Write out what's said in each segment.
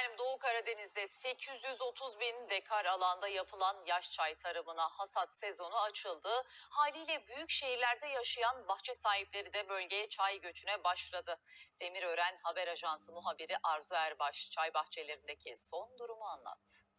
Efendim Doğu Karadeniz'de 830 bin dekar alanda yapılan yaş çay tarımına hasat sezonu açıldı. Haliyle büyük şehirlerde yaşayan bahçe sahipleri de bölgeye çay göçüne başladı. Demirören Haber Ajansı muhabiri Arzu Erbaş çay bahçelerindeki son durumu anlattı.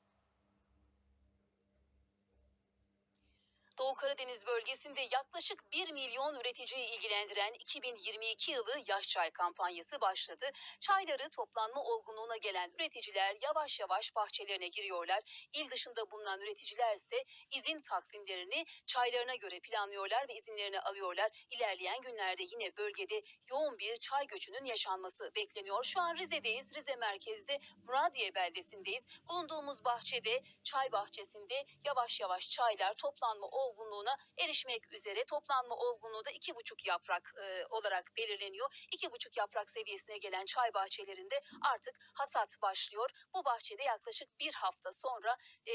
Doğu Karadeniz bölgesinde yaklaşık 1 milyon üreticiyi ilgilendiren 2022 yılı yaş çay kampanyası başladı. Çayları toplanma olgunluğuna gelen üreticiler yavaş yavaş bahçelerine giriyorlar. İl dışında bulunan üreticiler ise izin takvimlerini çaylarına göre planlıyorlar ve izinlerini alıyorlar. İlerleyen günlerde yine bölgede yoğun bir çay göçünün yaşanması bekleniyor. Şu an Rize'deyiz. Rize merkezde Muradiye beldesindeyiz. Bulunduğumuz bahçede, çay bahçesinde yavaş yavaş çaylar toplanma olgunluğuna erişmek üzere. Toplanma olgunluğu da iki buçuk yaprak e, olarak belirleniyor. İki buçuk yaprak seviyesine gelen çay bahçelerinde artık hasat başlıyor. Bu bahçede yaklaşık bir hafta sonra e,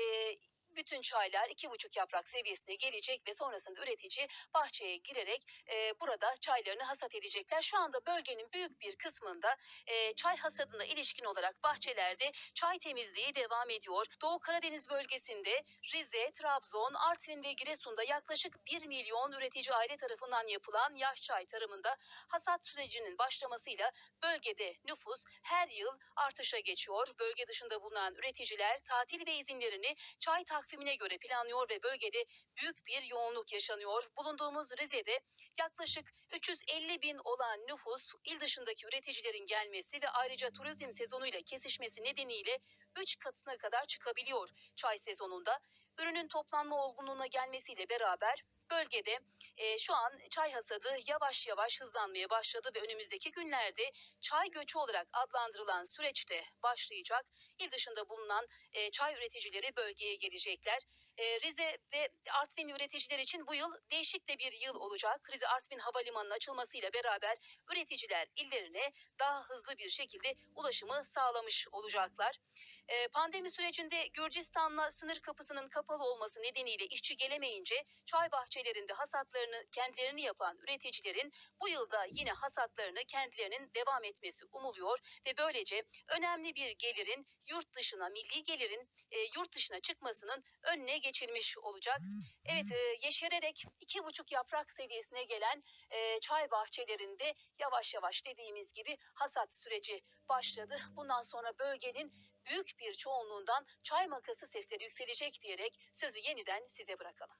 bütün çaylar iki buçuk yaprak seviyesine gelecek ve sonrasında üretici bahçeye girerek e, burada çaylarını hasat edecekler. Şu anda bölgenin büyük bir kısmında e, çay hasadına ilişkin olarak bahçelerde çay temizliği devam ediyor. Doğu Karadeniz bölgesinde Rize, Trabzon, Artvin ve Giresun'da yaklaşık 1 milyon üretici aile tarafından yapılan yaş çay tarımında hasat sürecinin başlamasıyla bölgede nüfus her yıl artışa geçiyor. Bölge dışında bulunan üreticiler tatil ve izinlerini çay takvimine göre planlıyor ve bölgede büyük bir yoğunluk yaşanıyor. Bulunduğumuz Rize'de yaklaşık 350 bin olan nüfus il dışındaki üreticilerin gelmesi ve ayrıca turizm sezonuyla kesişmesi nedeniyle 3 katına kadar çıkabiliyor çay sezonunda. Ürünün toplanma olgunluğuna gelmesiyle beraber bölgede e, şu an çay hasadı yavaş yavaş hızlanmaya başladı ve önümüzdeki günlerde çay göçü olarak adlandırılan süreçte başlayacak. İl dışında bulunan e, çay üreticileri bölgeye gelecekler. E, Rize ve Artvin üreticiler için bu yıl değişik de bir yıl olacak. Rize Artvin Havalimanı'nın açılmasıyla beraber üreticiler illerine daha hızlı bir şekilde ulaşımı sağlamış olacaklar. E, pandemi sürecinde Gürcistan'la sınır kapısının kapalı olması nedeniyle işçi gelemeyince çay bahçelerinde hasatlarını kendilerini yapan üreticilerin bu yılda yine hasatlarını kendilerinin devam etmesi umuluyor ve böylece önemli bir gelirin yurt dışına, milli gelirin e, yurt dışına çıkmasının önüne geçilmiş olacak. Evet, e, yeşererek iki buçuk yaprak seviyesine gelen e, çay bahçelerinde yavaş yavaş dediğimiz gibi hasat süreci başladı. Bundan sonra bölgenin büyük bir çoğunluğundan çay makası sesleri yükselecek diyerek sözü yeniden size bırakalım.